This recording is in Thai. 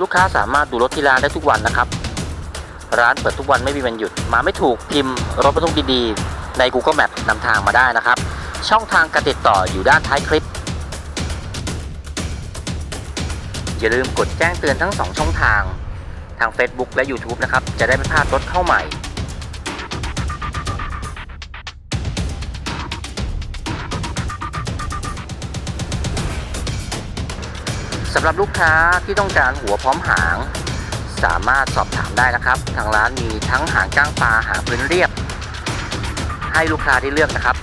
ลูกค้าสามารถดูรถที่ร้านได้ทุกวันนะครับ ร้านเปิดทุกวันไม่มีวันหยุด มาไม่ถูกพิมพ์รถบรรทุกดีๆ ใน Google Map นำทางมาได้นะครับ ช่องทางการติดต่ออยู่ด้านท้ายคลิป อย่าลืมกดแจ้งเตือนทั้ง 2 ช่องทาง ทาง Facebook และ YouTube นะครับ จะได้ไม่พลาดรถเข้าใหม่ สำหรับลูกค้าที่ต้องการหัวพร้อมหาง สามารถสอบถามได้นะครับ ทางร้านมีทั้งหางก้างปลาหางพื้นเรียบ ให้ลูกค้าได้เลือกนะครับ